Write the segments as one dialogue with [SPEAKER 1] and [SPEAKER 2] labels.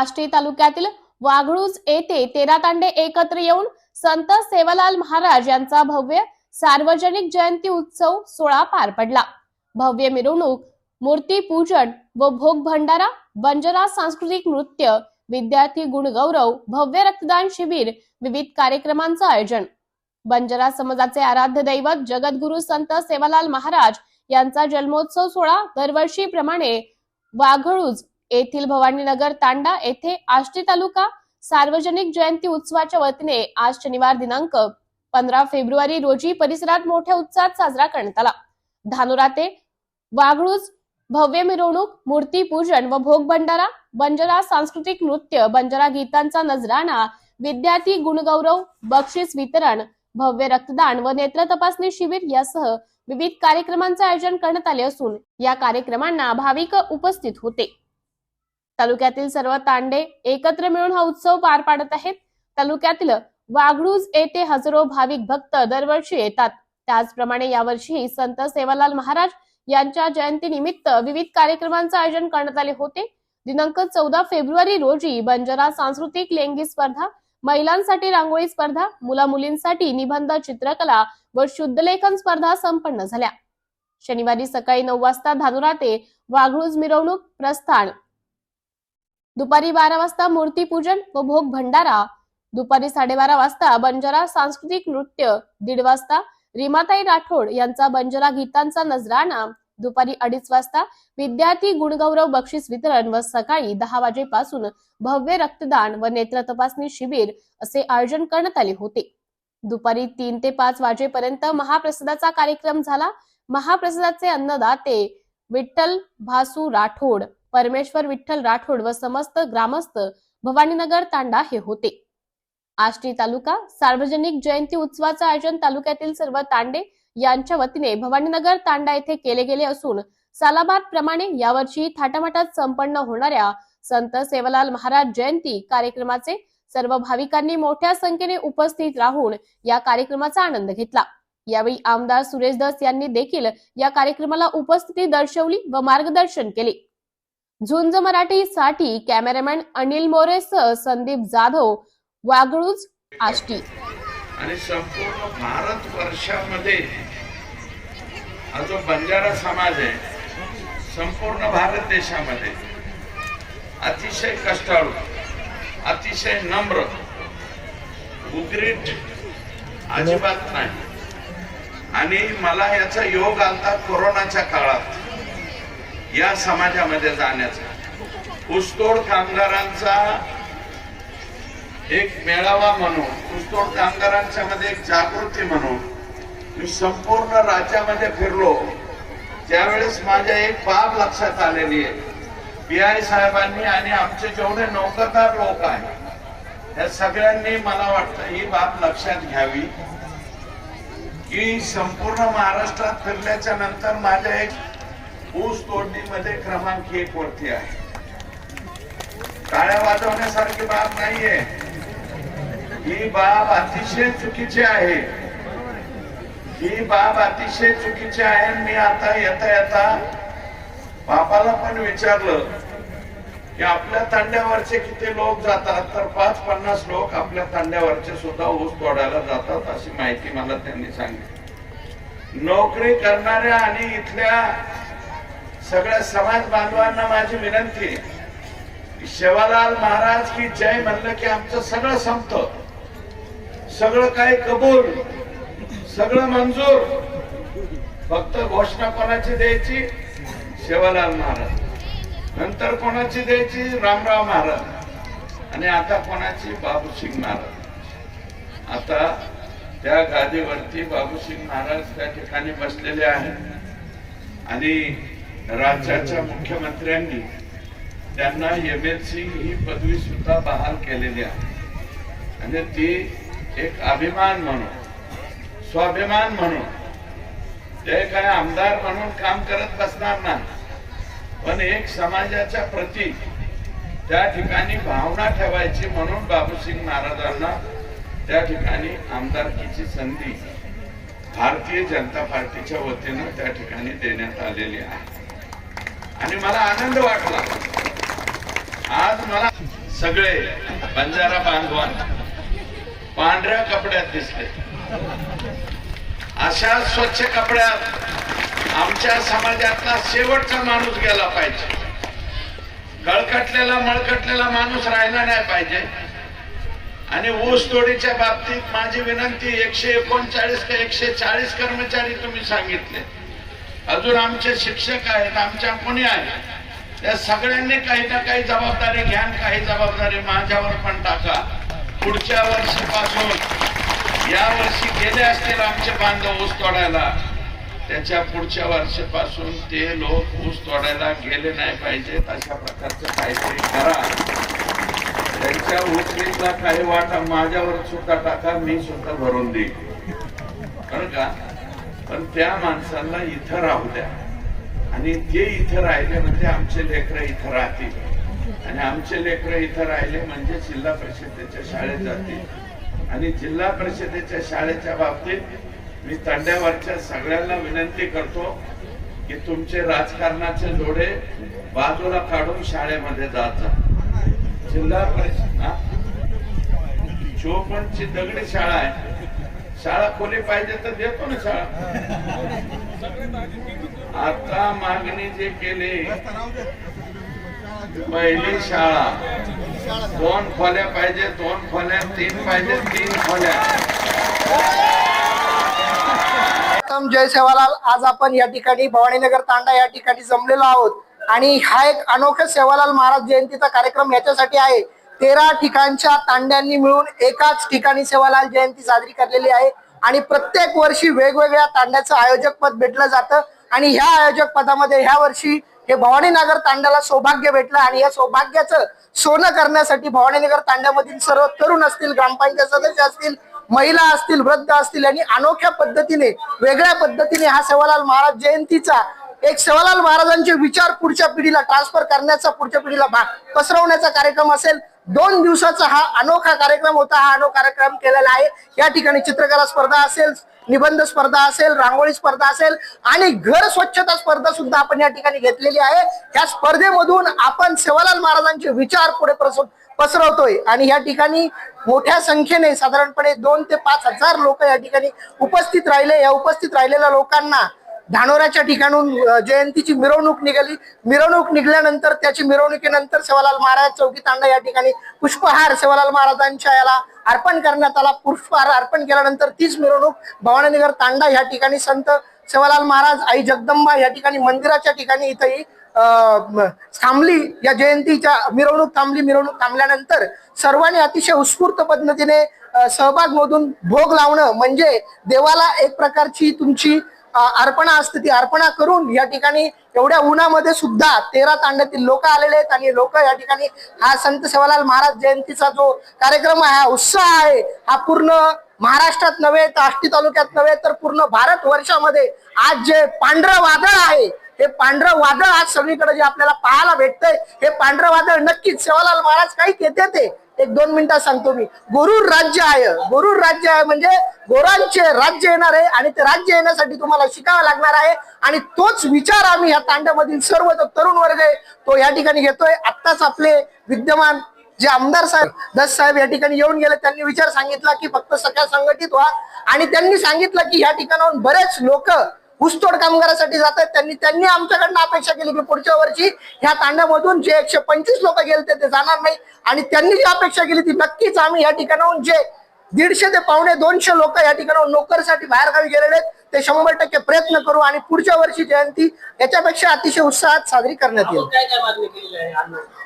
[SPEAKER 1] आष्टी तालुक्यातील वाघळूज येथे तेरा तांडे एकत्र येऊन संत सेवालाल महाराज यांचा भव्य सार्वजनिक जयंती उत्सव सोहळा पार पडला. भव्य मिरवणूक मूर्ती पूजन व भोग भंडारा बंजारा सांस्कृतिक नृत्य विद्यार्थी गुणगौरव भव्य रक्तदान शिबिर विविध कार्यक्रमांचं आयोजन. बंजारा समाजाचे आराध्य दैवत जगद्गुरु संत सेवालाल महाराज यांचा जन्मोत्सव सोहळा दरवर्षीप्रमाणे वाघळूज येथील भवानीनगर तांडा येथे आष्टी तालुका सार्वजनिक जयंती उत्सवाच्या वतीने आज शनिवार दिनांक पंधरा फेब्रुवारी रोजी परिसरात मोठ्या उत्साहात साजरा करण्यात आला. धानोरा ते वाघळूज भव्य मिरवणूक मूर्ती पूजन व भोग भंडारा बंजारा सांस्कृतिक नृत्य बंजारा गीतांचा नजराणा विद्यार्थी गुणगौरव बक्षीस वितरण भव्य रक्तदान व नेत्र तपासणी शिबिर यासह विविध कार्यक्रमांचे आयोजन करण्यात आले असून या कार्यक्रमांना भाविक उपस्थित होते. तालुक्यातील सर्व तांडे एकत्र मिळून हा उत्सव पार पाडत आहेत. तालुक्यातील वाघळूज येथे हजारो भाविक भक्त दरवर्षी येतात. त्याचप्रमाणे यावर्षीही संत सेवालाल महाराज यांच्या जयंतीनिमित्त विविध कार्यक्रमांचे आयोजन करण्यात आले होते. दिनांक चौदा फेब्रुवारी रोजी बंजारा सांस्कृतिक लेंगी स्पर्धा महिलांसाठी रांगोळी स्पर्धा मुला मुलींसाठी निबंध चित्रकला व शुद्धलेखन स्पर्धा संपन्न झाल्या. शनिवारी सकाळी नऊ वाजता धानुरा ते वाघळूज मिरवणूक प्रस्थान दुपारी बारा वाजता मूर्तीपूजन व भोग भंडारा. दुपारी साडेबारा वाजता बंजारा सांस्कृतिक नृत्य. दीड वाजता रिमाताई राठोड यांचा बंजारा गीतांचा नजराणा. दुपारी अडीच वाजता विद्यार्थी गुणगौरव बक्षीस वितरण व सकाळी दहा वाजेपासून भव्य रक्तदान व नेत्र तपासणी शिबिर असे आयोजन करण्यात आले होते. दुपारी तीन ते पाच वाजेपर्यंत महाप्रसादाचा कार्यक्रम झाला. महाप्रसादाचे अन्नदाते विठ्ठल भासू राठोड. परमेश्वर विठ्ठल राठोड व समस्त ग्रामस्थ भवानीनगर तांडा हे होते. आष्टी तालुका सार्वजनिक जयंती उत्सवाचं आयोजन तालुक्यातील सर्व तांडे यांच्या वतीने भवानीनगर तांडा येथे केले गेले असून सालाबाद प्रमाणे यावर्षी थाटामाटात संपन्न होणाऱ्या संत सेवालाल महाराज जयंती कार्यक्रमाचे सर्व भाविकांनी मोठ्या संख्येने उपस्थित राहून या कार्यक्रमाचा आनंद घेतला. यावेळी आमदार सुरेश दस यांनी देखील या कार्यक्रमाला उपस्थिती दर्शवली व मार्गदर्शन केले. झुंज मराठी साठी कॅमेरामॅन अनिल मोरेसह संदीप जाधव वागळूज आष्टी.
[SPEAKER 2] आणि संपूर्ण भारत वर्षामध्ये हा जो बंजारा समाज आहे संपूर्ण भारत देशामध्ये अतिशय कष्टाळू अतिशय नम्र उग्रीट अजिबात नाही. आणि मला याचा योग आलता कोरोनाच्या काळात. या समाजामध्ये जाण्याचा. ऊसतोड कामगारांचा एक मेळावा म्हणून ऊसतोड कामगारांच्या मध्ये एक जागृती म्हणून मी संपूर्ण राज्यामध्ये फिरलो. त्यावेळेस माझ्या एक बाब लक्षात आलेली आहे. पी आय साहेबांनी आणि आमचे जेवढे नौकरदार लोक आहेत या सगळ्यांनी मला वाटतं ही बाब लक्षात घ्यावी. की संपूर्ण महाराष्ट्रात फिरल्याच्या नंतर माझ्या एक ऊस तोडणीमध्ये क्रमांक एक वरती आहे. टाळ्या वाजवण्यासारखी बाब नाहीये. ही बाब अतिशय चुकीची आहे. ही बाब अतिशय चुकीची आहे. मी आता येता येता बापाला पण विचारलं की आपल्या तांड्यावरचे किती लोक जातात? तर पाच पन्नास लोक आपल्या तांड्यावरचे सुद्धा ऊस तोडायला जातात अशी माहिती मला त्यांनी सांगितली. नोकरी करणाऱ्या आणि इथल्या सगळ्या समाज बांधवांना माझी विनंती आहे. शेवालाल महाराज की जय म्हणलं की आमचं सगळं संपत. सगळं काही कबूल सगळं मंजूर. फक्त घोषणा कोणाची द्यायची? शेवालाल महाराज. नंतर कोणाची द्यायची? रामराव महाराज. आणि आता कोणाची? बाबूसिंग महाराज. आता त्या गादीवरती बाबूसिंग महाराज त्या ठिकाणी बसलेले आहेत. आणि राज्याच्या मुख्यमंत्र्यांनी त्यांना एम एल सी ही पदवी सुद्धा बहाल केलेली आहे. आणि ती एक अभिमान म्हणून स्वाभिमान म्हणून ते काय आमदार म्हणून काम करत बसणार नाही. पण एक समाजाच्या प्रती त्या ठिकाणी भावना ठेवायची म्हणून बाबूसिंग महाराजांना त्या ठिकाणी आमदारकीची संधी भारतीय जनता पार्टीच्या वतीनं त्या ठिकाणी देण्यात आलेली आहे. आणि मला आनंद वाटला. आज मला सगळे बंजारा बांधवान पांढऱ्या कपड्यात दिसले. अशा स्वच्छ कपड्यात आमच्या समाजातला शेवटचा माणूस गेला पाहिजे. गळकटलेला मळकटलेला माणूस राहिला नाही पाहिजे. आणि ऊस तोडीच्या बाबतीत माझी विनंती एकशे एकोणचाळीस ते एकशे चाळीस कर्मचारी तुम्ही सांगितले. अजून आमचे शिक्षक आहेत आमच्या कोणी आहेत. त्या सगळ्यांनी काही ना काही जबाबदारी घ्या काही जबाबदारी माझ्यावर पण टाका. पुढच्या वर्षीपासून या वर्षी गेले असतील आमचे बांधव ऊस तोडायला. त्याच्या पुढच्या वर्षापासून ते लोक ऊस तोडायला गेले नाही पाहिजेत अशा प्रकारचं काहीतरी करा. त्यांच्या उचलीचा काही वाटा माझ्यावर सुद्धा टाका मी सुद्धा भरून देईन. बरं का? पण त्या माणसाला इथं राहू द्या. आणि ते इथं राहिले म्हणजे आमचे लेकरं इथं राहतील. आणि आमचे लेकरं इथं राहिले म्हणजे जिल्हा परिषदेच्या शाळेत जातील. आणि जिल्हा परिषदेच्या शाळेच्या बाबतीत मी तांड्यावरच्या सगळ्यांना विनंती करतो की तुमचे राजकारणाचे लोढे बाजूला काढून शाळेमध्ये जात जा. जिल्हा परिषद हा? चोपनची दगडी शाळा आहे शाळा खोली पाहिजे तर देतो ना शाळा. आता मागणी जे केले पहिली शाळा दोन खोल्या पाहिजे दोन खोल्या तीन पाहिजे तीन खोल्या.
[SPEAKER 3] जय सेवालाल आज आपण या ठिकाणी भवानीनगर तांडा या ठिकाणी जमलेलो आहोत. आणि हा एक अनोखा सेवालाल महाराज जयंतीचा कार्यक्रम याच्यासाठी आहे. तेरा ठिकाणच्या तांड्यांनी मिळून एकाच ठिकाणी सेवालाल जयंती साजरी करलेली आहे. आणि प्रत्येक वर्षी वेगवेगळ्या तांड्याचं आयोजक पद भेटलं जातं. आणि ह्या आयोजक पदामध्ये ह्या वर्षी हे भवानीनगर तांड्याला सौभाग्य भेटलं आणि या सौभाग्याचं सोनं करण्यासाठी भवानीनगर तांड्यामधील सर्व तरुण असतील ग्रामपंचायत सदस्य असतील महिला असतील वृद्ध असतील यांनी अनोख्या पद्धतीने वेगळ्या पद्धतीने हा सेवालाल महाराज जयंतीचा एक सेवालाल महाराजांचे विचार पुढच्या पिढीला ट्रान्सफर करण्याचा पुढच्या पिढीला भाग पसरवण्याचा कार्यक्रम असेल. दोन दिवसाचा हा अनोखा कार्यक्रम होता. हा अनोखा कार्यक्रम केलेला आहे. या ठिकाणी चित्रकला स्पर्धा असेल निबंध स्पर्धा असेल रांगोळी स्पर्धा असेल आणि घर स्वच्छता स्पर्धा सुद्धा आपण या ठिकाणी घेतलेली आहे. या स्पर्धेमधून आपण सेवालाल महाराजांचे विचार पुढे पसरवतोय. आणि या ठिकाणी मोठ्या संख्येने साधारणपणे दोन ते पाच हजार लोक या ठिकाणी उपस्थित राहिले. या उपस्थित राहिलेल्या लोकांना धानोऱ्याच्या ठिकाणून जयंतीची मिरवणूक निघाली. मिरवणूक निघाल्यानंतर त्याची मिरवणुकीनंतर सेवालाल महाराज चौकी तांडा या ठिकाणी पुष्पहार सेवालाल महाराजांच्या याला अर्पण करण्यात आला. पुष्पहार अर्पण केल्यानंतर तीच मिरवणूक भवानीनगर तांडा या ठिकाणी संत सेवालाल महाराज आई जगदंबा या ठिकाणी मंदिराच्या ठिकाणी इथंही थांबली. या जयंतीच्या मिरवणूक थांबली. मिरवणूक थांबल्यानंतर सर्वांनी अतिशय उत्स्फूर्त पद्धतीने सहभाग मधून भोग लावणं म्हणजे देवाला एक प्रकारची तुमची अर्पणा असते ती अर्पणा करून या ठिकाणी एवढ्या उन्हामध्ये सुद्धा तेरा तांड्यातील लोक आलेले आहेत आणि लोक या ठिकाणी हा संत सेवालाल महाराज जयंतीचा जो कार्यक्रम आहे हा उत्साह आहे हा पूर्ण महाराष्ट्रात नव्हे तर आष्टी तालुक्यात नव्हे तर पूर्ण भारत वर्षामध्ये आज जे पांढरं वादळ आहे हे पांढरं वादळ आज सगळीकडे जे आपल्याला पाहायला भेटतंय हे पांढरं वादळ नक्कीच सेवालाल महाराज काही येते ते एक दोन मिनिटात सांगतो मी. गोरूर राज्य आहे. गोरूर राज्य आहे म्हणजे गोरांचे राज्य येणार आहे आणि ते राज्य येण्यासाठी तुम्हाला शिकावं लागणार आहे. आणि तोच विचार आम्ही ह्या तांड्यामधील सर्व जो तरुण वर्ग आहे तो या ठिकाणी घेतोय. आत्ताच आपले विद्यमान जे आमदार साहेब दस साहेब या ठिकाणी येऊन गेले. त्यांनी विचार सांगितला की फक्त सगळ्या संघटित व्हा. आणि त्यांनी सांगितलं की या ठिकाणाहून बरेच लोक ऊसतोड कामगारासाठी जात आहेत त्यांनी. त्यांनी आमच्याकडनं अपेक्षा केली की पुढच्या वर्षी ह्या तांड्यामधून जे एकशे पंचवीस लोक गेले ते जाणार नाही. आणि त्यांनी जी अपेक्षा केली ती नक्कीच आम्ही या ठिकाणाहून जे दीडशे ते पावणे दोनशे लोक या ठिकाणाहून नोकरीसाठी बाहेर गावी गेलेले आहेत ते शंभर टक्के प्रयत्न करू आणि पुढच्या वर्षी जयंती याच्यापेक्षा अतिशय उत्साहात साजरी करण्यात येईल?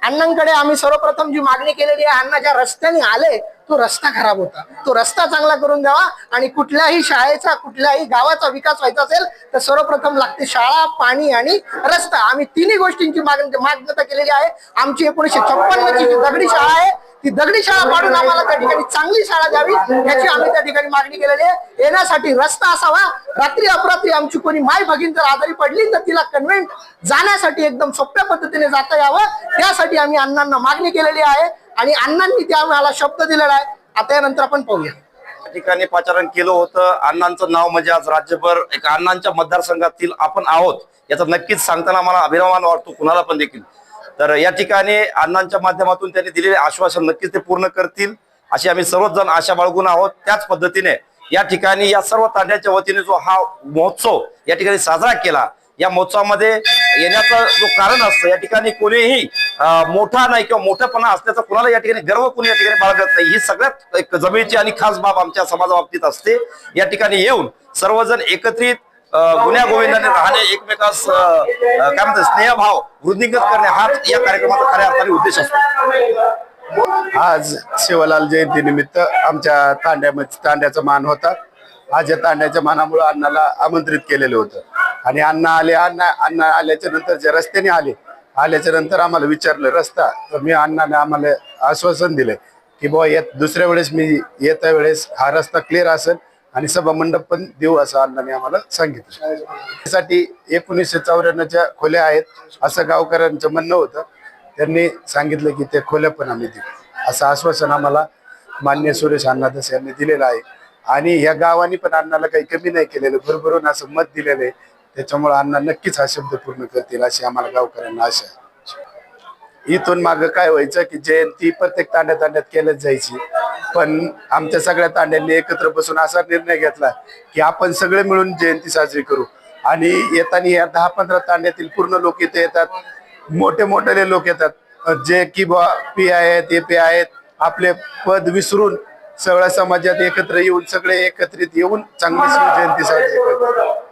[SPEAKER 3] अण्णांकडे आम्ही सर्वप्रथम जी मागणी केलेली आहे अण्णा ज्या रस्त्याने आले तो रस्ता खराब होता. तो रस्ता चांगला करून द्यावा आणि कुठल्याही शाळेचा कुठल्याही गावाचा विकास व्हायचा असेल तर सर्वप्रथम लागते शाळा पाणी आणि रस्ता. आम्ही तिन्ही गोष्टींची मागणी मागणता केलेली आहे. आमची एकोणीशे छप्पन्न ची जी दगडी शाळा आहे ती दगडी शाळा पाडून आम्हाला त्या ठिकाणी चांगली शाळा द्यावी याची आम्ही त्या ठिकाणी मागणी केलेली आहे. येण्यासाठी रस्ता असावा. रात्री अपरात्री आमची कोणी माय भगिन जर आजारी पडली तर तिला कन्व्हेंट जाण्यासाठी एकदम सोप्या पद्धतीने जाता यावं. त्यासाठी आम्ही अण्णांना मागणी केलेली आहे. आणि अण्णांनी त्या आम्हाला शब्द दिलेला आहे. आता यानंतर आपण पाहूया.
[SPEAKER 4] या ठिकाणी पाचारण केलं होतं. अण्णांचं नाव म्हणजे आज राज्यभर एका अण्णांच्या मतदारसंघातील आपण आहोत. याचा नक्कीच सांगताना मला अभिमान वाटतो कुणाला पण देखील. तर या ठिकाणी अण्णांच्या माध्यमातून त्यांनी दिलेले आश्वासन नक्कीच ते पूर्ण करतील. अशी आम्ही सर्वच जण आशा बाळगून आहोत. त्याच पद्धतीने या ठिकाणी या सर्व तांड्याच्या वतीने जो हा महोत्सव या ठिकाणी साजरा केला या महोत्सवामध्ये येण्याचं जो कारण असतं या ठिकाणी कोणीही मोठा नाही किंवा मोठेपणा असल्याचा कुणाला या ठिकाणी गर्व कोणी या ठिकाणी बाळगत नाही. ही सगळ्यात एक जमेची आणि खास बाब आमच्या समाजाबाबतीत असते. या ठिकाणी येऊन सर्वजण एकत्रित अं, गुन्ह्या गोविंदाने राहणे एकमेकास काय म्हणतात स्नेहभाव वृद्धिंगत करणे हाच या कार्यक्रमाचा खऱ्या अर्थाने उद्देश असतो.
[SPEAKER 5] आज शिवलाल जयंतीनिमित्त आमच्या तांड्यामध्ये तांड्याचा मान होता. आज या तांड्याच्या मानामुळे अण्णाला आमंत्रित केलेलं होतं. आणि अण्णा आले अण्णा अण्णा आल्याच्यानंतर जे रस्त्याने आले आल्याच्यानंतर आम्हाला विचारलं रस्ता? तर मी अण्णाने आम्हाला आश्वासन दिलं की बुवा येत दुसऱ्या वेळेस मी येत्या वेळेस हा रस्ता क्लिअर असेल आणि सभा मंडप पण देऊ असं अण्णाने आम्हाला सांगितलं. त्यासाठी एकोणीसशे चौऱ्याण्णवच्या खोल्या आहेत असं गावकऱ्यांचं म्हणणं होतं. त्यांनी सांगितलं की त्या खोल्या पण आम्ही देऊ असं आश्वासन आम्हाला मान्य सुरेश अण्णादास यांनी दिलेलं आहे. आणि या गावाने पण अण्णाला काही कमी नाही केलेलं भरभरून असं मत दिलेलं आहे त्याच्यामुळे अण्णा नक्कीच हा शब्द पूर्ण करतील अशी आम्हाला गावकऱ्यांना आशा आहे. इथून माग काय व्हायचं की जयंती प्रत्येक तांड्या तांड्यात केल्याच जायची. पण आमच्या सगळ्या तांड्यांनी एकत्र बसून असा निर्णय घेतला की आपण सगळे मिळून जयंती साजरी करू. आणि येताना या दहा पंधरा तांड्यातील पूर्ण लोक इथे येतात. मोठे मोठे लोक येतात. जे की बा पी आहेत ए पी आहेत आपले पद विसरून सगळ्या समाजात एकत्र येऊन सगळे एकत्रित येऊन चांगली जयंती साजरी करतात.